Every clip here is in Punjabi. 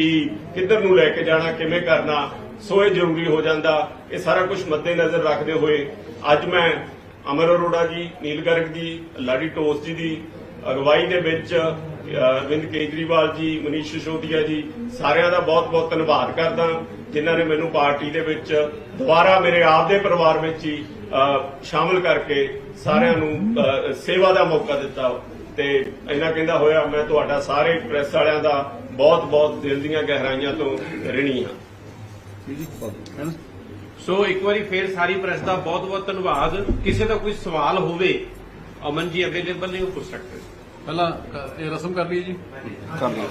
ਕਿ ਕਿੱਧਰ ਨੂੰ ਲੈ ਕੇ ਜਾਣਾ, ਕਿਵੇਂ ਕਰਨਾ ਸੋ ਇਹ ਜ਼ਰੂਰੀ ਹੋ ਜਾਂਦਾ, ਇਹ ਸਾਰਾ ਕੁਝ ਮੱਦੇ ਨਜ਼ਰ ਰੱਖਦੇ ਹੋਏ ਅੱਜ ਮੈਂ ਅਮਰ ਅਰੋੜਾ ਜੀ, ਨੀਲ ਗਰਗ ਜੀ, ਲਾਡੀ ਟੋਸ ਜੀ ਦੀ ਅਗਵਾਈ ਦੇ ਵਿੱਚ ਅਰਵਿੰਦ ਕੇਜਰੀਵਾਲ ਜੀ, ਮਨੀਸ਼ ਸਿਸੋਦੀਆ ਜੀ, ਸਾਰਿਆਂ ਦਾ ਬਹੁਤ-ਬਹੁਤ ਧੰਨਵਾਦ ਕਰਦਾ, ਜਿਨ੍ਹਾਂ ਨੇ ਮੈਨੂੰ ਪਾਰਟੀ ਦੇ ਵਿੱਚ ਦੁਬਾਰਾ ਮੇਰੇ ਆਪ ਦੇ ਪਰਿਵਾਰ ਵਿੱਚ ਹੀ ਸ਼ਾਮਲ ਕਰਕੇ ਸਾਰਿਆਂ ਨੂੰ ਸੇਵਾ ਦਾ ਮੌਕਾ ਦਿੱਤਾ। ਤੇ ਇਹਨਾਂ ਕਹਿੰਦਾ ਹੋਇਆ, ਮੈਂ ਤੁਹਾਡਾ ਸਾਰੇ ਪ੍ਰੈਸ ਵਾਲਿਆਂ ਦਾ ਬਹੁਤ-ਬਹੁਤ ਦਿਲ ਦੀਆਂ ਗਹਿਰਾਈਆਂ ਤੋਂ ਰਿਣੀ ਹਾਂ। ਸੋ ਇੱਕ ਵਾਰੀ ਫੇਰ ਸਾਰੀ ਪ੍ਰੈਸ ਦਾ ਬਹੁਤ ਬਹੁਤ ਧੰਨਵਾਦ। ਕਿਸੇ ਦਾ ਕੋਈ ਸਵਾਲ ਹੋਵੇ ਅਮਨ ਜੀ ਅਵੇਲੇਬਲ ਨੇ ਉਹ ਪੁੱਛ ਸਕਦੇ। ਪਹਿਲਾਂ ਇਹ ਰਸਮ ਕਰ ਲਈਏ ਜੀ। ਕਰ ਲਓ।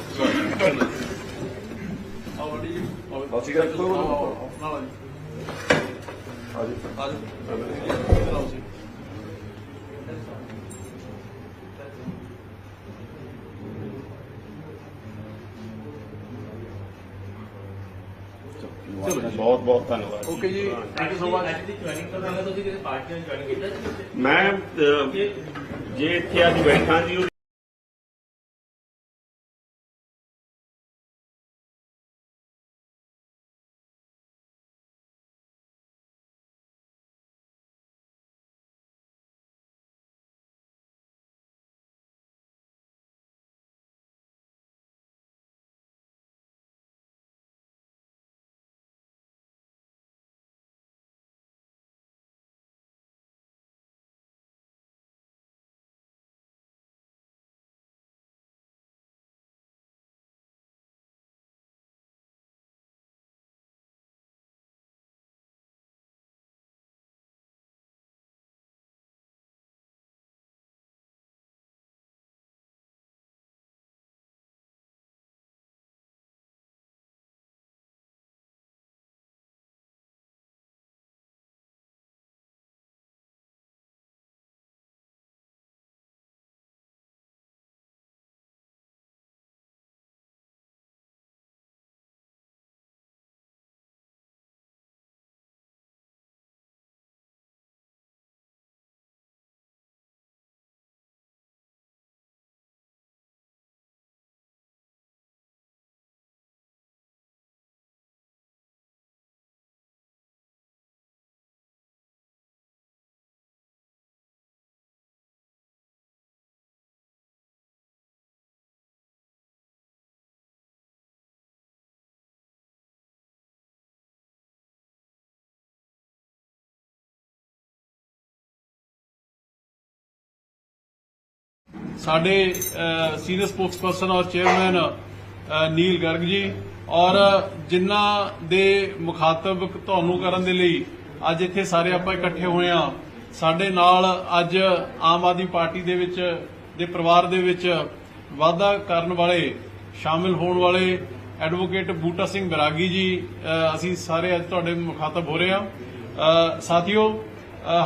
ਅਸੀਂ ਕਰ ਬਹੁਤ-ਬਹੁਤ ਧੰਨਵਾਦ। ਓਕੇ ਜੀ। ਥੈਂਕ ਯੂ ਸੋ ਮਚ ਮੈਂ ਅ, ਜੇ ਇੱਥੇ ਅੱਜ ਬੈਠਾ ਜੀ ਸਾਡੇ ਸੀਨੀਅਰ ਸਪੋਕਸਪਰਸਨ ਔਰ ਚੇਅਰਮੈਨ ਨੀਲ ਗਰਗ ਜੀ ਔਰ ਜਿਨ੍ਹਾਂ ਦੇ ਮੁਖਾਤਬ ਤੁਹਾਨੂੰ ਕਰਨ ਦੇ ਲਈ ਅੱਜ ਇੱਥੇ ਸਾਰੇ ਆਪਾਂ ਇਕੱਠੇ ਹੋਏ ਆ ਸਾਡੇ ਨਾਲ ਅੱਜ ਆਮ ਆਦਮੀ ਪਾਰਟੀ ਦੇ ਵਿੱਚ, ਦੇ ਪਰਿਵਾਰ ਦੇ ਵਿੱਚ ਵਾਅਦਾ ਕਰਨ ਵਾਲੇ, ਸ਼ਾਮਿਲ ਹੋਣ ਵਾਲੇ ਐਡਵੋਕੇਟ ਬੂਟਾ ਸਿੰਘ ਬਰਾਗੀ ਜੀ ਅਸੀਂ ਸਾਰੇ ਅੱਜ ਤੁਹਾਡੇ ਮੁਖਾਤਬ ਹੋ ਰਹੇ ਆ ਸਾਥੀਓ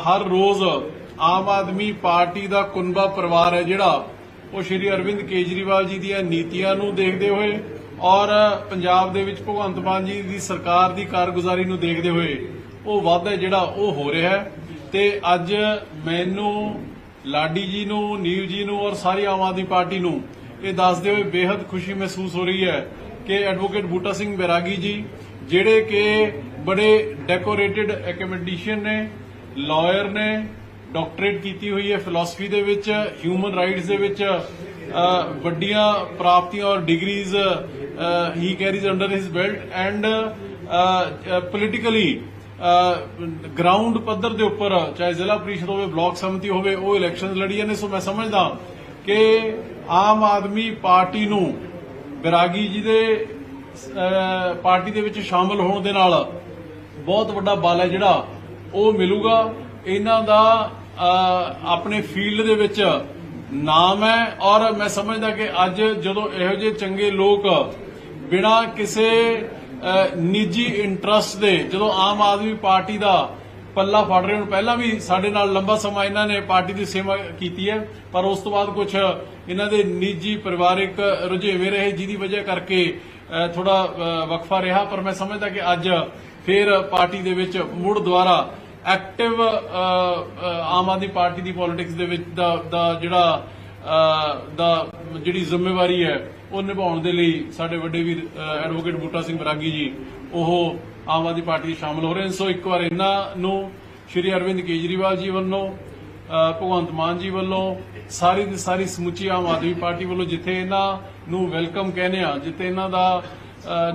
ਹਰ ਰੋਜ਼ ਆਮ ਆਦਮੀ ਪਾਰਟੀ ਦਾ ਕੁਨਬਾ ਪਰਿਵਾਰ ਹੈ ਜਿਹੜਾ, ਉਹ ਸ਼੍ਰੀ ਅਰਵਿੰਦ ਕੇਜਰੀਵਾਲ ਜੀ ਦੀਆਂ ਨੀਤੀਆਂ ਨੂੰ ਦੇਖਦੇ ਹੋਏ ਔਰ ਪੰਜਾਬ ਦੇ ਵਿੱਚ ਭਗਵੰਤ ਮਾਨ ਜੀ ਦੀ ਸਰਕਾਰ ਦੀ ਕਾਰਗੁਜ਼ਾਰੀ ਨੂੰ ਦੇਖਦੇ ਹੋਏ ਉਹ ਵਾਅਦਾ ਜਿਹੜਾ ਉਹ ਹੋ ਰਿਹਾ ਹੈ। ਤੇ ਅੱਜ ਮੈਨੂੰ, ਲਾਡੀ ਜੀ ਨੂੰ ਨੀਵ ਜੀ ਨੂੰ ਔਰ ਸਾਰੀ ਆਮ ਆਦਮੀ ਪਾਰਟੀ ਨੂੰ ਇਹ ਦੱਸਦੇ ਹੋਏ ਬੇहद ਖੁਸ਼ੀ ਮਹਿਸੂਸ ਹੋ ਰਹੀ ਹੈ ਕਿ ਐਡਵੋਕੇਟ ਬੂਟਾ ਸਿੰਘ ਬੈਰਾਗੀ ਜੀ, ਜਿਹੜੇ ਕਿ ਬੜੇ ਡੈਕੋਰੇਟਿਡ ਐਕੈਡਮਿਸ਼ੀਅਨ ਨੇ ਲਾਇਰ ਨੇ ਡਾਕਟਰੇਟ ਕੀਤੀ ਹੋਈ ਹੈ ਫਿਲਾਸਫੀ ਦੇ ਵਿੱਚ ਹਿਊਮਨ ਰਾਈਟਸ ਦੇ ਵਿੱਚ ਵੱਡੀਆਂ ਪ੍ਰਾਪਤੀਆਂ ਔਰ degrees he carries under his belt and politically ground ਪੱਧਰ ਦੇ ਉੱਪਰ, ਚਾਹੇ ਜ਼ਿਲ੍ਹਾ ਪ੍ਰੀਸ਼ਦ ਹੋਵੇ, ਬਲਾਕ ਸਮਿਤੀ ਹੋਵੇ, ਉਹ ਇਲੈਕਸ਼ਨਸ ਲੜੀਆਂ ਨੇ। ਸੋ ਮੈਂ ਸਮਝਦਾ ਕਿ ਆਮ ਆਦਮੀ ਪਾਰਟੀ ਨੂੰ ਬਿਰਾਗੀ ਜੀ ਦੇ ਪਾਰਟੀ ਦੇ ਵਿੱਚ ਸ਼ਾਮਲ ਹੋਣ ਦੇ ਨਾਲ ਬਹੁਤ ਵੱਡਾ ਬਲ ਹੈ ਜਿਹੜਾ, ਉਹ ਮਿਲੂਗਾ। ਇਹਨਾਂ ਦਾ ਆਪਣੇ ਫੀਲਡ ਦੇ ਵਿੱਚ ਨਾਮ ਹੈ ਔਰ ਮੈਂ ਸਮਝਦਾ ਕਿ ਅੱਜ ਜਦੋਂ ਇਹੋ ਜਿਹੇ ਚੰਗੇ ਲੋਕ ਬਿਨਾਂ ਕਿਸੇ ਨਿੱਜੀ ਇੰਟਰਸਟ ਦੇ ਜਦੋਂ ਆਮ ਆਦਮੀ ਪਾਰਟੀ ਦਾ ਪੱਲਾ ਫੜ ਰਹੇ ਹੁਣ, ਪਹਿਲਾਂ ਵੀ ਸਾਡੇ ਨਾਲ ਲੰਬਾ ਸਮਾਂ ਇਹਨਾਂ ਨੇ ਪਾਰਟੀ ਦੀ ਸੇਵਾ ਕੀਤੀ ਹੈ, ਪਰ ਉਸ ਤੋਂ ਬਾਅਦ ਕੁਝ ਇਹਨਾਂ ਦੇ ਨਿੱਜੀ ਪਰਿਵਾਰਿਕ ਰੁਝੇਵੇਂ ਰਹੇ, ਜਿਹਦੀ ਵਜ੍ਹਾ ਕਰਕੇ ਥੋੜਾ ਵਕਫਾ ਰਿਹਾ, ਪਰ ਮੈਂ ਸਮਝਦਾ ਕਿ ਅੱਜ ਫੇਰ ਪਾਰਟੀ ਦੇ ਵਿੱਚ ਮੁੜ ਦੁਆਰਾ active uh, uh, Aam Aadmi Party ਦੀ ਪੋਲਿਟਿਕਸ ਦੇ ਵਿੱਚ ਦਾ ਦਾ ਜਿਹੜਾ ਦਾ ਜਿਹੜੀ ਜ਼ਿੰਮੇਵਾਰੀ ਹੈ, ਉਹ ਨਿਭਾਉਣ ਦੇ ਲਈ ਸਾਡੇ ਵੱਡੇ ਵੀਰ ਐਡਵੋਕੇਟ ਬੂਟਾ ਸਿੰਘ ਬਰਾਗੀ ਜੀ, ਉਹ ਆਮ ਆਦਮੀ ਪਾਰਟੀ 'ਚ ਸ਼ਾਮਲ ਹੋ ਰਹੇ ਨੇ ਸੋ ਇੱਕ ਵਾਰ ਇਹਨਾਂ ਨੂੰ ਸ਼੍ਰੀ ਅਰਵਿੰਦ ਕੇਜਰੀਵਾਲ ਜੀ ਵੱਲੋਂ ਭਗਵੰਤ ਮਾਨ ਜੀ ਵੱਲੋਂ, ਸਾਰੀ ਦੀ ਸਾਰੀ ਸਮੁੱਚੀ ਆਮ ਆਦਮੀ ਪਾਰਟੀ ਵੱਲੋਂ ਜਿੱਥੇ ਇਹਨਾਂ ਨੂੰ ਵੈਲਕਮ ਕਹਿੰਦੇ ਆ ਜਿੱਥੇ ਇਹਨਾਂ ਦਾ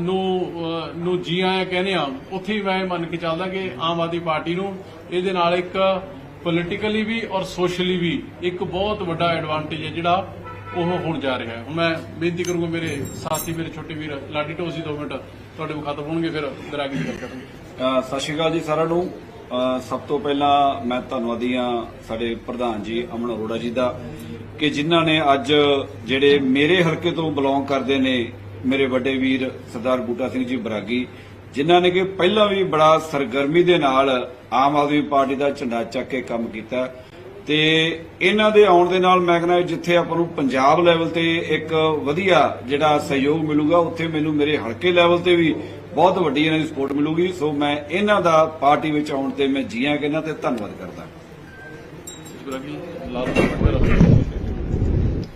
ਨੂੰ ਅਹ, ਨੂੰ ਜੀ ਆਇਆਂ ਕਹਿੰਦੇ ਆ। ਉੱਥੇ ਮੈਂ ਮੰਨ ਕੇ ਚੱਲਦਾ ਕਿ ਆਮ ਆਦਮੀ ਪਾਰਟੀ ਨੂੰ ਇਹਦੇ ਨਾਲ ਇੱਕ ਪੋਲੀਟੀਕਲੀ ਵੀ ਔਰ ਸੋਸ਼ਲੀ ਵੀ ਇੱਕ ਬਹੁਤ ਵੱਡਾ ਐਡਵਾਂਟੇਜ ਹੈ ਜਿਹੜਾ ਉਹ ਹੋਣ ਜਾ ਰਿਹਾ ਹੈ। ਹੁਣ ਮੈਂ ਬੇਨਤੀ ਕਰੂੰਗਾ ਮੇਰੇ ਸਾਥੀ ਮੇਰੇ ਛੋਟੇ ਵੀਰ ਲਾਡੀ ਢੋਸੀ ਦੋ ਮਿੰਟ ਤੁਹਾਡੇ ਕੋਲ ਖਤਮ ਹੋਣਗੇ ਫਿਰ ਦਰਾਗੀ ਦੀ ਗੱਲ ਕਰਾਂਗੇ। ਸਤਿ ਸ਼੍ਰੀ ਅਕਾਲ ਜੀ ਸਾਰਿਆਂ ਨੂੰ। ਸਭ ਤੋਂ ਪਹਿਲਾਂ ਮੈਂ ਧੰਨਵਾਦੀ ਹਾਂ ਸਾਡੇ ਪ੍ਰਧਾਨ ਜੀ ਅਮਨ ਅਰੋੜਾ ਜੀ ਦਾ ਕਿ ਜਿਨ੍ਹਾਂ ਨੇ ਅੱਜ ਜਿਹੜੇ ਮੇਰੇ ਹਲਕੇ ਤੋਂ ਬਿਲੋਂਗ ਕਰਦੇ ਨੇ ਮੇਰੇ ਵੱਡੇ ਵੀਰ ਸਰਦਾਰ ਬੂਟਾ ਸਿੰਘ ਜੀ ਬਰਾਗੀ ਜਿਨ੍ਹਾਂ ਨੇ ਕਿ ਪਹਿਲਾਂ ਵੀ ਬੜਾ ਸਰਗਰਮੀ ਦੇ ਨਾਲ ਆਮ ਆਦਮੀ ਪਾਰਟੀ ਦਾ ਝੰਡਾ ਚੱਕ ਕੇ ਕੰਮ ਕੀਤਾ। ਤੇ ਇਹਨਾਂ ਦੇ ਆਉਣ ਦੇ ਨਾਲ ਮੈਂ ਕਹਿੰਦਾ ਜਿੱਥੇ ਆਪਾਂ ਨੂੰ ਪੰਜਾਬ ਲੈਵਲ ਤੇ ਇੱਕ ਵਧੀਆ ਜਿਹੜਾ ਸਹਿਯੋਗ ਮਿਲੂਗਾ ਉੱਥੇ ਮੈਨੂੰ ਮੇਰੇ ਹਲਕੇ ਲੈਵਲ ਤੇ ਵੀ ਬਹੁਤ ਵੱਡੀ ਇਹਨਾਂ ਦੀ ਸਪੋਰਟ ਮਿਲੂਗੀ। ਸੋ ਮੈਂ ਇਹਨਾਂ ਦਾ ਪਾਰਟੀ ਵਿੱਚ ਆਉਣ ਤੇ ਮੈਂ ਜੀਆਂ ਕਹਿੰਦਾ ਤੇ ਧੰਨਵਾਦ ਕਰਦਾ। ਬਰਾਗੀ ਲਾਲ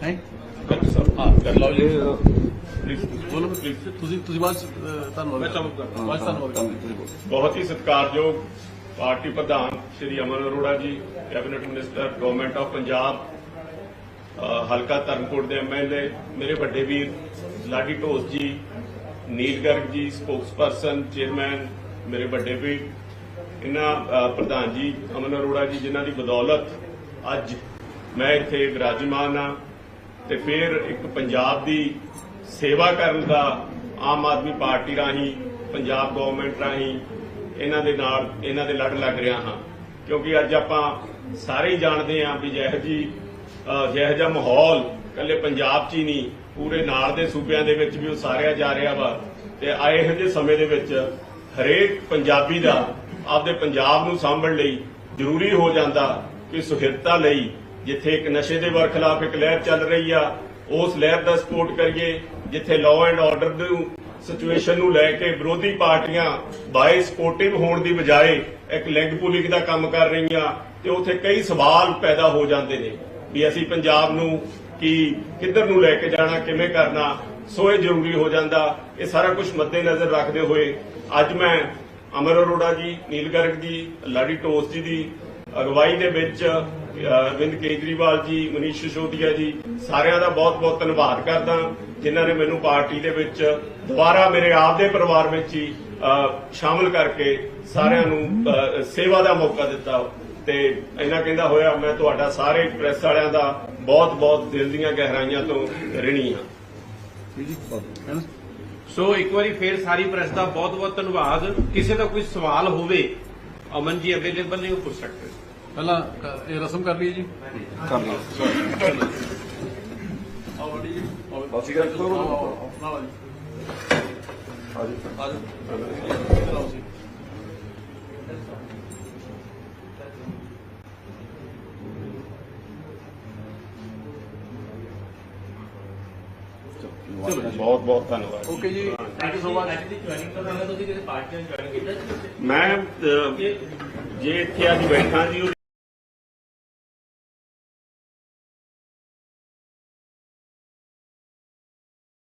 ਹੈ? ਹਾਂ ਕਰ ਲਓ ਜੀ। ਬੋਲੋ ਪਲੀਜ਼ ਤੁਸੀਂ ਤੁਸੀਂ ਬਾਅਦ ਧੰਨਵਾਦ ਮੈਂ ਚਮਕ ਕਰਦਾ। ਬਾਅਦ ਧੰਨਵਾਦ। ਬਹੁਤ ਹੀ ਸਤਿਕਾਰਯੋਗ ਪਾਰਟੀ ਪ੍ਰਧਾਨ Shri Aman Arora ji cabinet minister government of Punjab ਹਲਕਾ ਧਰਮਕੋਟ ਦੇ ਐਮਐਲਏ ਮੇਰੇ ਵੱਡੇ ਵੀਰ ਲਾਡੀ ਢੋਸ ਜੀ ਨੀਲ ਗਰਗ ਜੀ ਸਪੋਕਸਪਰਸਨ ਚੇਅਰਮੈਨ ਮੇਰੇ ਵੱਡੇ ਵੀਰ ਇਹਨਾਂ ਪ੍ਰਧਾਨ ਜੀ ਅਮਨ ਅਰੋੜਾ ਜੀ ਜਿਨ੍ਹਾਂ ਦੀ ਬਦੌਲਤ ਅੱਜ ਮੈਂ ਇੱਥੇ ਵਿਰਾਜਮਾਨ ਹਾਂ ਤੇ ਫਿਰ ਇੱਕ ਪੰਜਾਬ ਦੀ ਸੇਵਾ ਕਰਨ ਦਾ ਆਮ ਆਦਮੀ ਪਾਰਟੀ ਰਾਹੀਂ, ਪੰਜਾਬ ਗਵਰਨਮੈਂਟ ਰਾਹੀਂ ਇਹਨਾਂ ਦੇ ਨਾਲ ਇਹਨਾਂ ਦੇ ਲੜ ਲੱਗ ਰਿਹਾ ਹਾਂ। ਕਿਉਂਕਿ ਅੱਜ ਆਪਾਂ ਸਾਰੇ ਹੀ ਜਾਣਦੇ ਹਾਂ ਵੀ ਜਿਹੋ ਜੀ ਜਿਹੋ ਜਿਹਾ ਮਾਹੌਲ ਕੱਲੇ ਪੰਜਾਬ 'ਚ ਹੀ ਨਹੀਂ, ਪੂਰੇ ਨਾਲ ਦੇ ਸੂਬਿਆਂ ਦੇ ਵਿੱਚ ਵੀ ਉਸਾਰਿਆ ਜਾ ਰਿਹਾ ਵਾ। ਤੇ ਆਏ ਇਹੋ ਜਿਹੇ ਸਮੇਂ ਦੇ ਵਿੱਚ ਹਰੇਕ ਪੰਜਾਬੀ ਦਾ ਆਪਦੇ ਪੰਜਾਬ ਨੂੰ ਸਾਂਭਣ ਲਈ ਜ਼ਰੂਰੀ ਹੋ ਜਾਂਦਾ ਕਿ ਸੁਹਿਰਤਾ ਲਈ ਜਿੱਥੇ ਇੱਕ ਨਸ਼ੇ ਦੇ ਵਰ ਖਿਲਾਫ ਇੱਕ ਲਹਿਰ ਚੱਲ ਰਹੀ ਆ ਉਸ ਲਹਿਰ ਦਾ ਸਪੋਰਟ ਕਰੀਏ, ਜਿੱਥੇ ਲਾਅ ਐਂਡ ਆਰਡਰ ਨੂੰ ਸਿਚੁਏਸ਼ਨ ਨੂੰ ਲੈ ਕੇ ਵਿਰੋਧੀ ਪਾਰਟੀਆਂ ਬਾਏ ਸਪੋਰਟਿਵ ਹੋਣ ਦੀ ਬਜਾਏ ਇੱਕ ਲੈਗ ਪੁਲਿੰਗ ਦਾ ਕੰਮ ਕਰ ਰਹੀਆਂ, ਤੇ ਉੱਥੇ ਕਈ ਸਵਾਲ ਪੈਦਾ ਹੋ ਜਾਂਦੇ ਨੇ, ਵੀ ਅਸੀਂ ਪੰਜਾਬ ਨੂੰ ਕੀ, ਕਿੱਧਰ ਨੂੰ ਲੈ ਕੇ ਜਾਣਾ, ਕਿਵੇਂ ਕਰਨਾ, ਸੋ ਇਹ ਜ਼ਰੂਰੀ ਹੋ ਜਾਂਦਾ, ਇਹ ਸਾਰਾ ਕੁਝ ਮੱਦੇਨਜ਼ਰ ਰੱਖਦੇ ਹੋਏ ਅੱਜ ਮੈਂ ਅਮਰ ਅਰੋੜਾ ਜੀ, ਨੀਲ ਗਰਗ ਜੀ, ਲਾਡੀ ਟੋਸ ਜੀ ਦੀ ਅਗਵਾਈ ਦੇ ਵਿੱਚ ਅਰਵਿੰਦ ਕੇਜਰੀਵਾਲ ਜੀ, ਮਨੀਸ਼ ਸਿਸੋਦੀਆ ਜੀ, ਸਾਰਿਆਂ ਦਾ ਬਹੁਤ-ਬਹੁਤ ਧੰਨਵਾਦ ਕਰਦਾ। ਜਿਨ੍ਹਾਂ ਨੇ ਮੈਨੂੰ ਪਾਰਟੀ ਦੇ ਵਿੱਚ ਦੁਬਾਰਾ ਮੇਰੇ ਆਪ ਦੇ ਪਰਿਵਾਰ ਵਿੱਚ ਹੀ ਸ਼ਾਮਲ ਕਰਕੇ ਸਾਰਿਆਂ ਨੂੰ ਸੇਵਾ ਦਾ ਮੌਕਾ ਦਿੱਤਾ ਤੇ ਇਹਨਾਂ ਕਹਿੰਦਾ ਹੋਇਆ, ਮੈਂ ਤੁਹਾਡਾ ਸਾਰੇ ਪ੍ਰੈਸ ਵਾਲਿਆਂ ਦਾ ਬਹੁਤ-ਬਹੁਤ ਦਿਲ ਦੀਆਂ ਗਹਿਰਾਈਆਂ ਤੋਂ ਰਿਣੀ ਹਾਂ। ਸੋ ਇੱਕ ਵਾਰੀ ਫੇਰ ਸਾਰੀ ਪ੍ਰੈਸ ਦਾ ਬਹੁਤ ਬਹੁਤ ਧੰਨਵਾਦ। ਕਿਸੇ ਦਾ ਕੋਈ ਸਵਾਲ ਹੋਵੇ, ਅਮਨ ਜੀ ਅਵੇਲੇਬਲ ਨੇ, ਉਹ ਪੁੱਛ ਸਕਦੇ ਪਹਿਲਾਂ ਕ- ਇਹ ਰਸਮ ਕਰ ਲਈਏ ਜੀ? ਕਰ ਲਿਓ ਆਓ ਵੱਡੀ ਜੀ। ਆਓ। ਬਸ ਠੀਕ ਹੈ ਜੀ। ਆਓ, ਆਓ, ਆਓ, ਨਾਲ ਆਓ ਜੀ। ਇੱਧਰ ਆਓ ਜੀ। ਬਹੁਤ-ਬਹੁਤ ਧੰਨਵਾਦ। ਓਕੇ ਜੀ। ਥੈਂਕ ਯੂ ਸੋ ਮਚ ਮੈਂ ਅ, ਜੇ ਇੱਥੇ ਅੱਜ ਬੈਠਾ ਜੀ